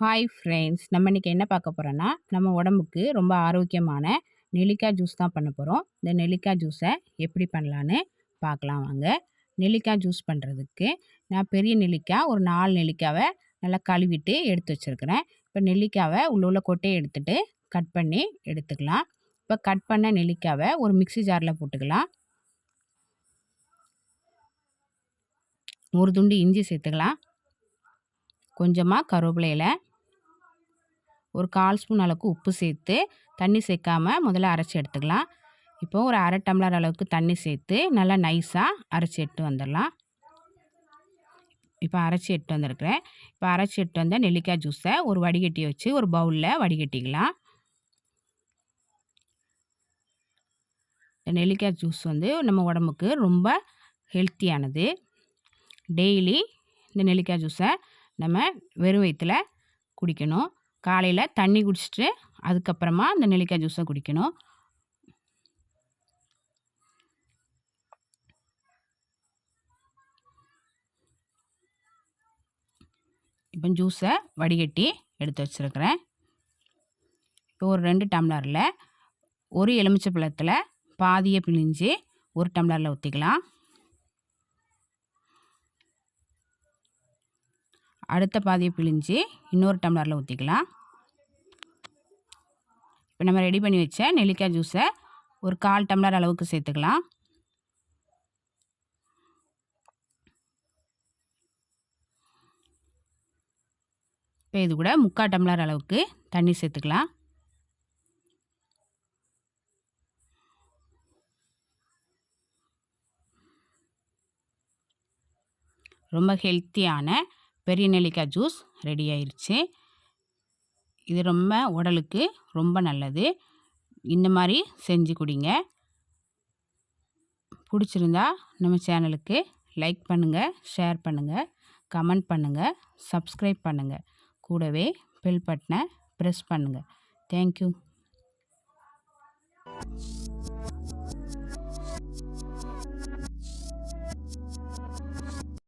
Hi friends நம்ம இன்றைக்கி என்ன பார்க்க போகிறோன்னா நம்ம உடம்புக்கு ரொம்ப ஆரோக்கியமான நெல்லிக்காய் ஜூஸ் தான் பண்ண போகிறோம் இந்த நெல்லிக்காய் ஜூஸை எப்படி பண்ணலான்னு பார்க்கலாம் வாங்க. நெல்லிக்காய் ஜூஸ் பண்ணுறதுக்கு நான் பெரிய நெல்லிக்காய் ஒரு நாலு நெல்லிக்காவை நல்லா கழுவிட்டு எடுத்து வச்சுருக்கிறேன். இப்போ நெல்லிக்காவை உள்ள உள்ள கொட்டையை எடுத்துகிட்டு கட் பண்ணி எடுத்துக்கலாம். இப்போ கட் பண்ண நெல்லிக்காவை ஒரு மிக்சி ஜாரில் போட்டுக்கலாம். ஒரு துண்டு இஞ்சி சேர்த்துக்கலாம். கொஞ்சமாக கருவேப்பிலையில் ஒரு கால் ஸ்பூன் அளவுக்கு உப்பு சேர்த்து தண்ணி சேர்க்காமல் முதல்ல அரைச்சி எடுத்துக்கலாம். இப்போ ஒரு அரை டம்ளர் அளவுக்கு தண்ணி சேர்த்து நல்லா நைஸாக அரைச்சி எடுத்து வந்துடலாம். இப்போ அரைச்சி எடுத்து வந்திருக்கிறேன். இப்போ அரைச்சி எடுத்து வந்த நெல்லிக்காய் ஜூஸை ஒரு வடிகட்டி வச்சு ஒரு பவுலில் வடிகட்டிக்கலாம். இந்த நெல்லிக்காய் ஜூஸ் வந்து நம்ம உடம்புக்கு ரொம்ப ஹெல்த்தியானது டெய்லி இந்த நெல்லிக்காய் ஜூஸை நம்ம வெறும் வயிற்றில் குடிக்கணும். காலையில் தண்ணி குடிச்சிட்டு அதுக்கப்புறமா அந்த நெல்லிக்காய் ஜூஸை குடிக்கணும். இப்போ ஜூஸை வடிகட்டி எடுத்து வச்சுருக்கிறேன். இப்போ ஒரு ரெண்டு டம்ளரில் ஒரு எலுமிச்சை பழத்தில் பாதியை பிழிஞ்சு ஒரு டம்ளரில் ஊற்றிக்கலாம் அடுத்த பாதியை பிழிஞ்சு இன்னொரு டம்ளரில் ஊற்றிக்கலாம். இப்போ நம்ம ரெடி பண்ணி வச்ச நெல்லிக்காய் ஜூஸை ஒரு கால் டம்ளர் அளவுக்கு சேர்த்துக்கலாம். இப்போ இது கூட முக்கால் டம்ளர் அளவுக்கு தண்ணி சேர்த்துக்கலாம். ரொம்ப ஹெல்த்தியான பெரிய நெல்லிக்காய் ஜூஸ் ரெடி ஆயிடுச்சு இது ரொம்ப உடலுக்கு ரொம்ப நல்லது. இந்த மாதிரி செஞ்சு குடிங்க. பிடிச்சிருந்தா நம்ம சேனலுக்கு லைக் பண்ணுங்கள் ஷேர் பண்ணுங்கள் கமெண்ட் பண்ணுங்கள் சப்ஸ்கிரைப் பண்ணுங்கள் கூடவே பெல் பட்டனை ப்ரெஸ் பண்ணுங்கள் தேங்க்யூ.